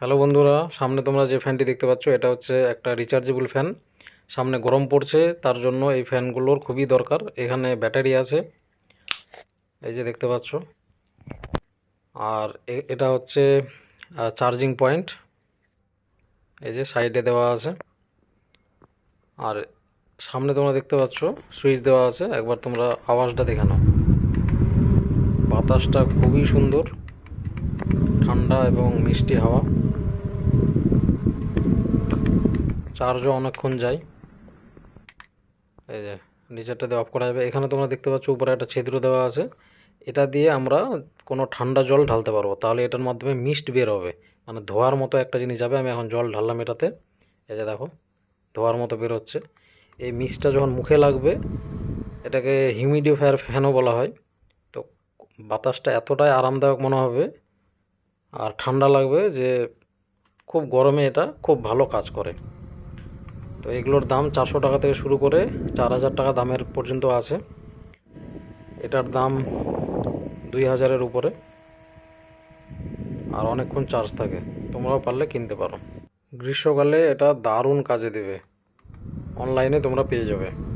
Hello বন্ধুরা, সামনে তোমরা যে ফ্যানটি দেখতে পাচ্ছ, এটা হচ্ছে একটা রিচার্জেবল ফ্যান সামনে গরম পড়ছে, তার জন্য এই ফ্যানগুলোর খুবই দরকার। এখানে ব্যাটারি আছে, এই যে দেখতে পাচ্ছ। আর এটা হচ্ছে চার্জিং পয়েন্ট এই যে সাইডে দেওয়া আছে। আর সামনে তোমরা দেখতে পাচ্ছ সুইচ দেওয়া আছে। একবার তোমরা আওয়াজটা দেখে নাও। বাতাসটা খুবই সুন্দর, ঠান্ডা এবং মিষ্টি হাওয়া। চার্জও অনেকক্ষণ যায়। এই যে নিচেরটাতে অফ করা যাবে। এখানে তোমরা দেখতে পাচ্ছ, উপরে একটা ছিদ্র দেওয়া আছে। এটা দিয়ে আমরা কোনো ঠান্ডা জল ঢালতে পারব। তাহলে এটার মাধ্যমে মিস্ট বের হবে। মানে ধোয়ার মতো একটা জিনিস যাবে। আমি এখন জল ঢাললাম এটাতে। এই যে দেখো, ধোয়ার মতো বের হচ্ছে। এই মিস্টটা যখন মুখে লাগবে, এটাকে হিউমিডিফায়ার ফ্যানও বলা হয়। তো বাতাসটা এতটাই আরামদায়ক মনে হবে, আর ঠান্ডা লাগবে যে খুব গরমে এটা খুব ভালো কাজ করে। তো এগুলোর দাম চারশো টাকা থেকে শুরু করে চার হাজার টাকা দামের পর্যন্ত আছে। এটার দাম দুই হাজারের উপরে। আর অনেকক্ষণ চার্জ থাকে। তোমরাও পারলে কিনতে পারো। গ্রীষ্মকালে এটা দারুণ কাজে দেবে। অনলাইনে তোমরা পেয়ে যাবে।